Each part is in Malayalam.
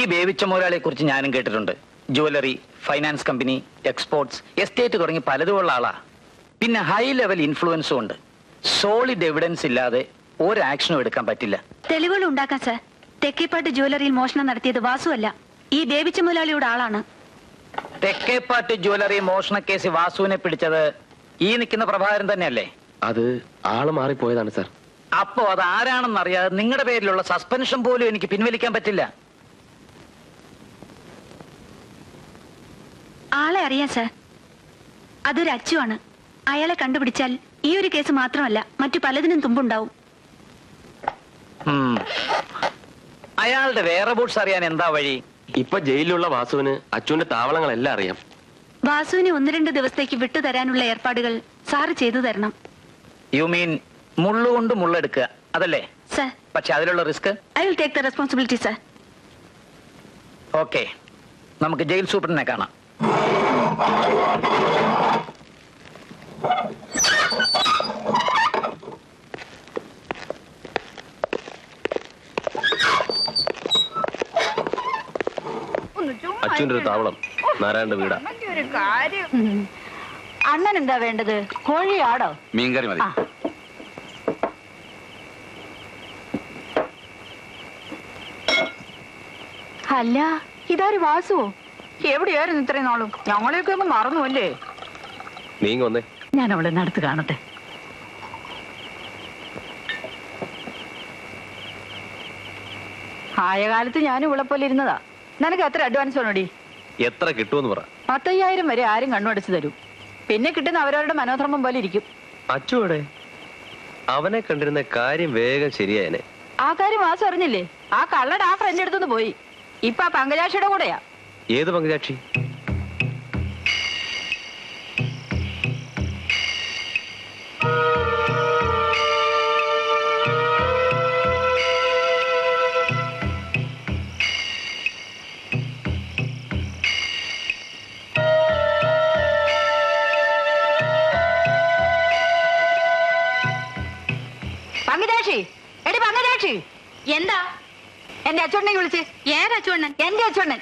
ഈ ബേബിച്ച മുതലാളിയെ കുറിച്ച് ഞാനും കേട്ടിട്ടുണ്ട്. Jewellery finance company exports estate തുടങ്ങി പലതുമുള്ള ആളാ. പിന്നെ ഹൈ ലെവൽ ഇൻഫ്ലുവൻസും ഉണ്ട്. സോളിഡ് എവിഡൻസ് ഇല്ലാതെ ഒരു ആക്ഷനും എടുക്കാൻ പറ്റില്ല. തെളിവുകൾ ഉണ്ടാക്കാൻ സർ തെക്കേപ്പാട്ട് ജുവലറിയിൽ മോഷണം നടത്തിയത് വാസുവല്ല ഈ ദേവിച്ച മുതലാളിയുടെ ആളാണ്. തെക്കേപ്പാട്ട് ജുവലറി മോഷണ കേസ് വാസുവിനെ പിടിച്ചത് ഈ നിൽക്കുന്ന പ്രഭാകരൻ തന്നെയല്ലേ? അത് ആൾ മാറിപ്പോയതാണ് സാർ അപ്പോ അത് ആരാണെന്ന് അറിയാതെ നിങ്ങളുടെ പേരിലുള്ള സസ്പെൻഷൻ പോലും എനിക്ക് പിൻവലിക്കാൻ പറ്റില്ല. ആളെ അറിയാം സർ. അതൊരു അച്ചുവാണ്. അയാളെ കണ്ടുപിടിച്ചാൽ ഈ ഒരു കേസ് മാത്രമല്ല മറ്റു പലതിനും തുമ്പുണ്ടാവും. അയാളുടെ വേറെ ബൂട്ട്സ് അറിയാൻ എന്താ വഴി? ഇപ്പൊ ജയിലിലുള്ള വാസുവിന് അച്ചുവിന്റെ താവളങ്ങളെല്ലാം അറിയാം. വാസുവിനെ ഒന്ന് രണ്ട് ദിവസത്തേക്ക് വിട്ടു തരാനുള്ള ഏർപ്പാടുകൾ സാറ് ചെയ്തു തരണം. യു മീൻ മുള്ളുകൊണ്ട് മുള്ളെടുക്കുക അതല്ലേ? സർ. പക്ഷെ അതിലുള്ള risk? I will take the responsibility sir okay നമുക്ക് ജയിൽ സൂപ്രണ്ടിനെ കാണാം. അച്ചുവിന്റെ ഒരു താവളം. നാരായണന്റെ വീടാ. ഒരു കാര്യം. അണ്ണൻ എന്താ വേണ്ടത്? കോഴിയാടോ? മീൻകറി മതി. അല്ല ഇതാര് വാസുവോ? എവിടെയായിരുന്നു ഇത്രയും നാളും? ഞങ്ങളെയൊക്കെ ഒന്ന് മറന്നു അല്ലേ നീങ്ങ വന്നേ ഞാൻ അവളെ നടത്ത് കാണട്ടെ. ആയ കാലത്ത് ഞാനും ഇവിടെ പോലെ ഇരുന്നതാ. നിനക്ക് എത്ര അഡ്വാൻസ് വേണോടി? എത്ര കിട്ടുമെന്ന് പറ. പത്തയ്യായിരം വരെ ആരും കണ്ണുടച്ചു തരും. പിന്നെ കിട്ടുന്ന അവരവരുടെ മനോധർമ്മം പോലെ ഇരിക്കും. അച്ചുവിടെ അവനെ കണ്ടിരുന്ന കാര്യം വേഗം ശരിയായനെ. ആ കാര്യം മാസം അറിഞ്ഞില്ലേ ആ കള്ളട ആ ഫ്രണ്ട് അടുത്തുനിന്ന് പോയി. ഇപ്പൊ ആ പങ്കജാക്ഷിയുടെ കൂടെയാ. ഏത് പങ്കുചാക്ഷി? എടി എന്താ? എന്റെ അച്ചോണ്ണനെ വിളിച്ച്. ഏതാ ഏതച്ചുവണ്ണൻ എന്റെ അച്ചോണ്ണൻ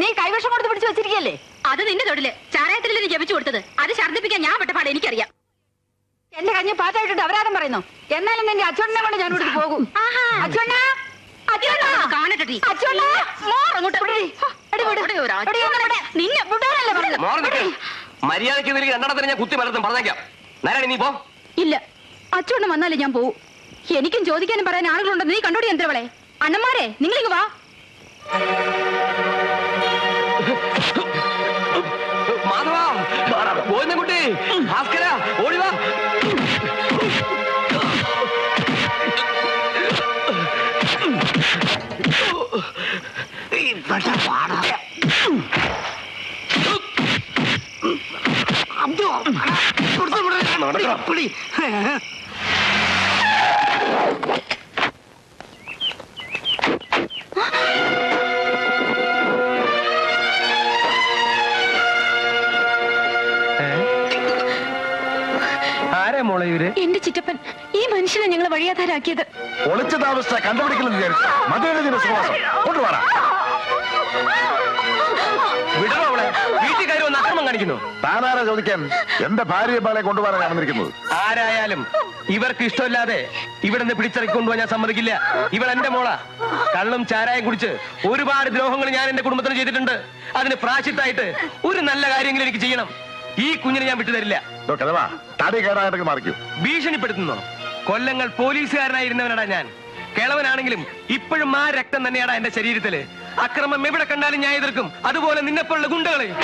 നീ കൈവശം കൊടുത്ത് പിടിച്ചു വെച്ചിരിക്കല്ലേ അത് നിന്റെ തൊഴിൽ ചാരായത്തിൽ നീ ജപിച്ചു കൊടുത്തത്? അത് ഛർദ്ദിപ്പിക്കാൻ ഞാൻ പെട്ടപാട് എനിക്കറിയാം. എന്റെ കഞ്ഞി പാറ്റായിട്ടുണ്ട് അവരാരം പറയുന്നു. എന്നാലും നിന്റെ അച്ഛനെ കൊണ്ട് ഞാൻ ഇവിടെ പോകും. മര്യാദയ്ക്ക് രണ്ടെണ്ണത്തിന് ഞാൻ കുത്തി മലർത്തും പറഞ്ഞേക്കാം. നീ പോ. ഇല്ല. വന്നാലേ ഞാൻ പോവും. എനിക്കും ചോദിക്കാനും പറയാൻ ആളുകളുണ്ടെന്ന് നീ കണ്ടോടി എന്തരവളെ അണ്ണന്മാരെ നിങ്ങളിങ്ങ് വാ. ഭാസ്കര ഓടിവാ ആരെ മോളെ എന്റെ ചിറ്റപ്പൻ ഈ മനുഷ്യനെ ഞങ്ങൾ വഴിയാധാരാക്കിയത്. ഒളിച്ച വിചാരിച്ചു. കൊണ്ടുപോടാ വിടണോ അവളെ. വീട്ടിൽ കയറി വന്ന് അക്രമം കാണിക്കുന്നു. താനാരാ ചോദിക്കാൻ? എന്റെ ഭാര്യയെ ബാലെ കൊണ്ടുപോകാനാണ് വന്നിരിക്കുന്നത്. ആരായാലും ഇവർക്ക് ഇഷ്ടമില്ലാതെ ഇവിടെ നിന്ന് പിടിച്ചിറക്കി കൊണ്ടുപോകാൻ ഞാൻ സമ്മതിക്കില്ല. ഇവൾ എന്റെ മോളാ. കള്ളും ചാരായം കുടിച്ച് ഒരുപാട് ദ്രോഹങ്ങൾ ഞാൻ എന്റെ കുടുംബത്തിന് ചെയ്തിട്ടുണ്ട്. അതിന് പ്രാശിത്തായിട്ട് ഒരു നല്ല കാര്യങ്ങൾ എനിക്ക് ചെയ്യണം. ഈ കുഞ്ഞിനെ ഞാൻ വിട്ടുതരില്ല. കഥവാ തടി കയറാനായിട്ട് മാറിക്കൂ. ഭീഷണിപ്പെടുത്തുന്നു? കൊല്ലങ്ങൾ പോലീസുകാരനായിരുന്നവനടാ ഞാൻ. കിളവനാണെങ്കിലും ഇപ്പോഴും ആ രക്തം തന്നെയാടാ എന്റെ ശരീരത്തിൽ. അക്രമം എവിടെ കണ്ടാലും ഞാൻ എതിർക്കും. അതുപോലെ നിന്നെപ്പോലുള്ള ഗുണ്ടകളെ.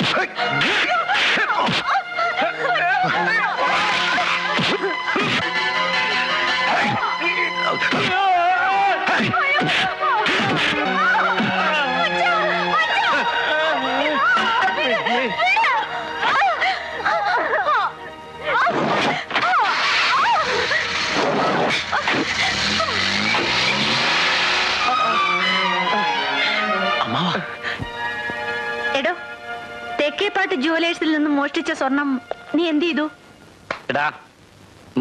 ജുവലേഴ്സിൽ നിന്ന് മോഷ്ടിച്ച സ്വർണം നീ എന്ത് ചെയ്തു? എടാ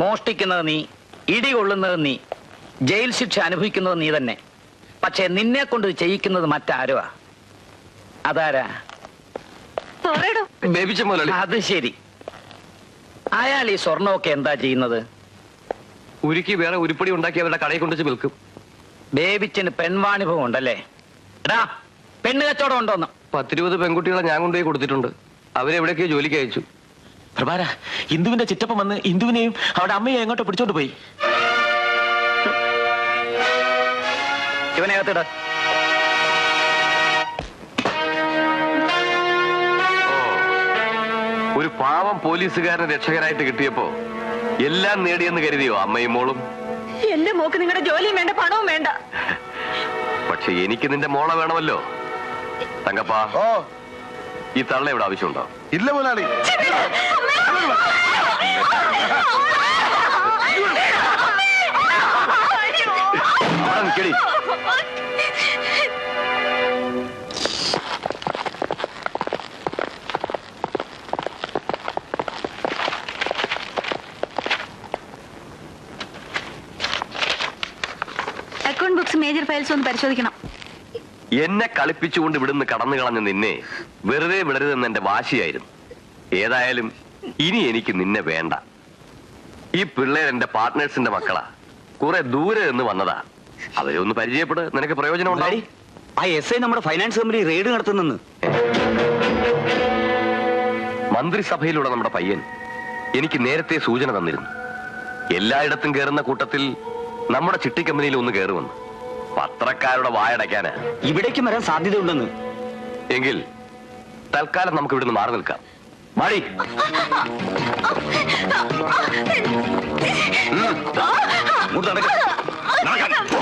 മോഷ്ടിക്കുന്നത് നീ ഇടി കൊള്ളുന്നത് നീ ജയിൽ ശിക്ഷ അനുഭവിക്കുന്നത് നീ തന്നെ. പക്ഷെ നിന്നെ കൊണ്ട് ചെയ്യിക്കുന്നത് മറ്റാരുവാ? അതാരാ? അത് ശരി. അയാൾ ഈ സ്വർണമൊക്കെ എന്താ ചെയ്യുന്നത്? ഉരുക്കി വേറെ ഉരുപ്പടി ഉണ്ടാക്കി അവരുടെ കടയിൽ കൊണ്ടുവച്ച് വിൽക്കും. ബേബിച്ചന് പെൺവാണിഭവം ഉണ്ടല്ലേ? എടാ പെണ്ണ് കച്ചവടം ഉണ്ടോന്ന്? പത്തിരുപത് പെൺകുട്ടികളെ ഞാൻ കൊണ്ടുപോയി കൊടുത്തിട്ടുണ്ട്. അവരെവിടേക്കോ ജോലിക്ക് അയച്ചു. പ്രഭാര ഇന്ദുവിന്റെ ചിറ്റപ്പം വന്ന് ഇന്ദുവിനെയും അവിടെ അമ്മയെ എങ്ങോട്ടോ പിടിച്ചോണ്ട് പോയി. ഇവനെ അകത്തിട ഒരു പാവം പോലീസുകാരന് രക്ഷകനായിട്ട് കിട്ടിയപ്പോ എല്ലാം നേടിയെന്ന് കരുതിയോ അമ്മയും മോളും? എന്റെ മോക്ക് നിങ്ങളുടെ ജോലിയും വേണ്ട പണവും വേണ്ട. പക്ഷെ എനിക്ക് നിന്റെ മോളെ വേണമല്ലോ. തങ്കപ്പാ. ഓ ഈ തള്ള ഇവിടെ ആവശ്യമുണ്ടോ? ഇല്ല മുതലാളി. അവിടെ അക്കൗണ്ട് ബുക്സ് മേജർ ഫയൽസ് ഒന്ന് പരിശോധിക്കണം. എന്നെ കളിപ്പിച്ചുകൊണ്ട് ഇവിടുന്ന് കടന്നു കളഞ്ഞ നിന്നെ വെറുതെ വിടരുതെന്ന് എന്റെ വാശിയായിരുന്നു. ഏതായാലും ഇനി എനിക്ക് നിന്നെ വേണ്ട. ഈ പിള്ളേർ എന്റെ പാർട്ട്നേഴ്സിന്റെ മക്കളാ. കുറെ ദൂരെ നിന്ന് വന്നതാ. അവരെ ഒന്ന് പരിചയപ്പെട് നിനക്ക് പ്രയോജനം ഉണ്ടായി ആ എസ് ഐ നമ്മുടെ ഫൈനാൻസ് കമ്പനി റെയ്ഡ് നടത്തുന്നെന്ന്. മന്ത്രിസഭയിലുള്ള നമ്മുടെ പയ്യൻ എനിക്ക് നേരത്തെ സൂചന തന്നിരുന്നു. എല്ലായിടത്തും കയറുന്ന കൂട്ടത്തിൽ നമ്മുടെ ചിട്ടി കമ്പനിയിൽ ഒന്ന് കയറുമെന്ന് പത്രക്കാരുടെ വായടയ്ക്കാന്. ഇവിടേക്കും വരാൻ സാധ്യതയുണ്ടെന്ന്. എങ്കിൽ തൽക്കാലം നമുക്ക് ഇവിടുന്ന് മാറി നിൽക്കാം മാടി കമോൺ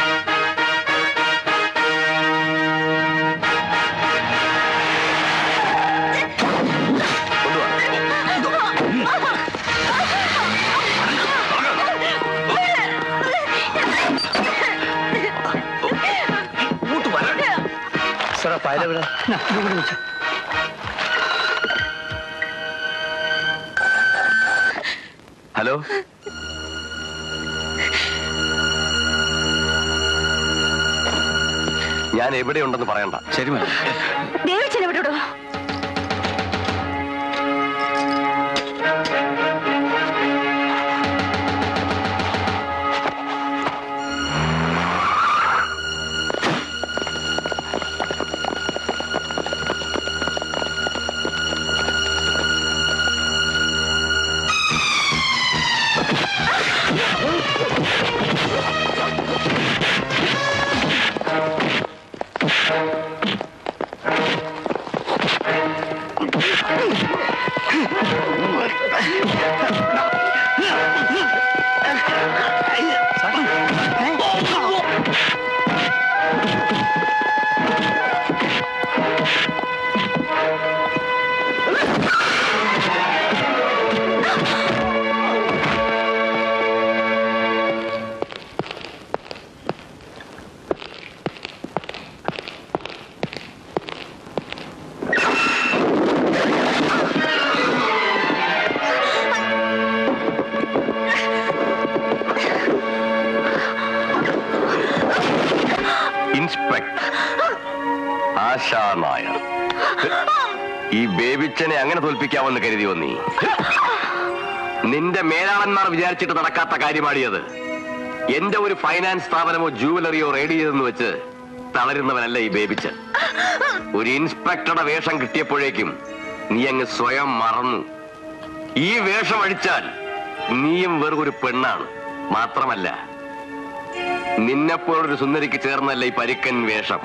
ഫയൽ എവിടെ ഹലോ? ഞാൻ എവിടെയുണ്ടെന്ന് പറയണ്ട. ശരി മേഡം. ദേവിച്ചൻ എവിടെയോ നായർ ഈ ബേബിച്ചനെ അങ്ങനെ തോൽപ്പിക്കാമെന്ന് കരുതി വന്നി. നിന്റെ മേലാളന്മാർ വിചാരിച്ചിട്ട് നടക്കാത്ത കാര്യമാണിയത്. എന്റെ ഒരു ഫൈനാൻസ് സ്ഥാപനമോ ജുവലറിയോ റെഡി ചെയ്തെന്ന് വെച്ച് തളരുന്നവനല്ല ഈ ബേബിച്ചൻ. ഒരു ഇൻസ്പെക്ടറുടെ വേഷം കിട്ടിയപ്പോഴേക്കും നീ അങ്ങ് സ്വയം മറന്നു. ഈ വേഷം അഴിച്ചാൽ നീയും വെറും പെണ്ണാണ്. മാത്രമല്ല നിന്നെപ്പോലൊരു സുന്ദരിക്ക് ചേർന്നല്ല ഈ പരിക്കൻ വേഷം.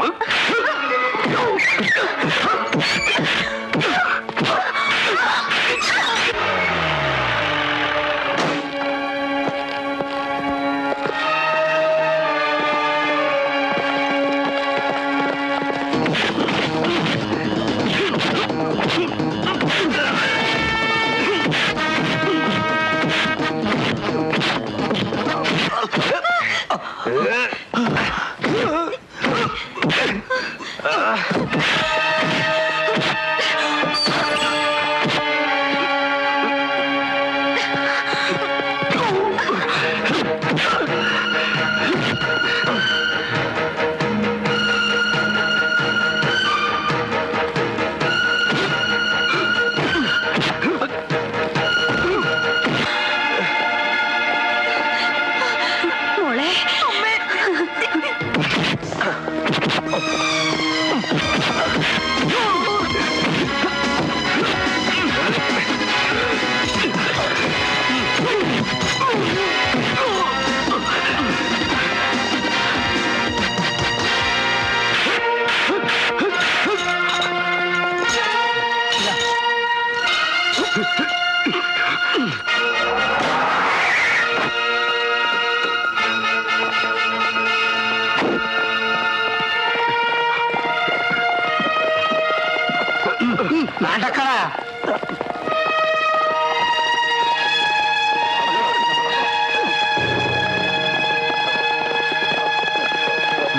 മോളെ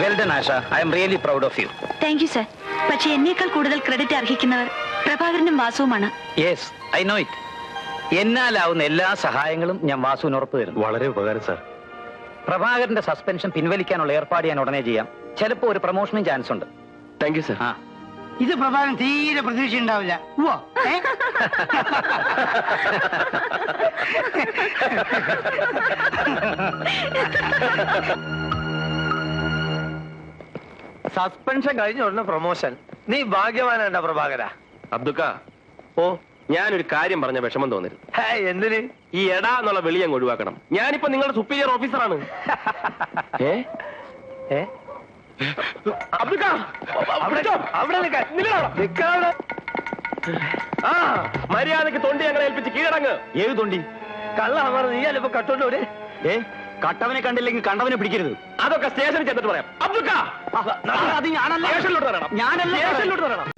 well done Asha I am really proud of you thank you sir പക്ഷേ എന്നേക്കാൾ കൂടുതൽ ക്രെഡിറ്റ് അർഹിക്കുന്നവർ പ്രഭാകരനും വാസുവുമാണ്. യെസ് ഐ നോ ഇറ്റ് എന്നാലാവുന്ന എല്ലാ സഹായങ്ങളും ഞാൻ വാസുവിന് ഉറപ്പ് തരുന്നു. വളരെ ഉപകാരം സാർ പ്രഭാകരന്റെ സസ്പെൻഷൻ പിൻവലിക്കാനുള്ള ഏർപ്പാട് ഞാൻ ഉടനെ ചെയ്യാം. ചിലപ്പോ ഒരു പ്രൊമോഷനും ചാൻസ് ഉണ്ട്. താങ്ക് യു സർ ആ. ഇത് പ്രഭാകരൻ തീരെ പ്രതീക്ഷ ഉണ്ടാവില്ല ഉവ്വോ? സസ്പെൻഷൻ കഴിഞ്ഞ ഉടനെ പ്രൊമോഷൻ നീ ഭാഗ്യവാനാണ്ട പ്രഭാകര. അബ്ദുക്ക ഓ. ഞാനൊരു കാര്യം പറഞ്ഞ വിഷമം തോന്നരുത്. എന്തിന്? ഈ എടാ എന്നുള്ള വെളി അങ്ങ് ഒഴിവാക്കണം. ഞാനിപ്പോ നിങ്ങളുടെ സുപ്പീരിയർ ഓഫീസറാണ് ഏ ഏ അബ്ദുക്ക! അവിടെ. ആ മര്യാദയ്ക്ക് തൊണ്ടി ഞങ്ങളെ ഏൽപ്പിച്ച് കീഴടങ്ങ്. ഏത് തൊണ്ടി? കള്ള അമർ നീ അല്ലപ്പോ കട്ടോണ്ട് ഏ? കട്ടവനെ കണ്ടില്ലെങ്കിൽ കണ്ടവനെ പിടിക്കരുത്. അതൊക്കെ സ്റ്റേഷനിൽ ചെന്നിട്ട് പറയാം. വരണം. ഞാനല്ല സ്റ്റേഷനിലോട്ട് വരണം.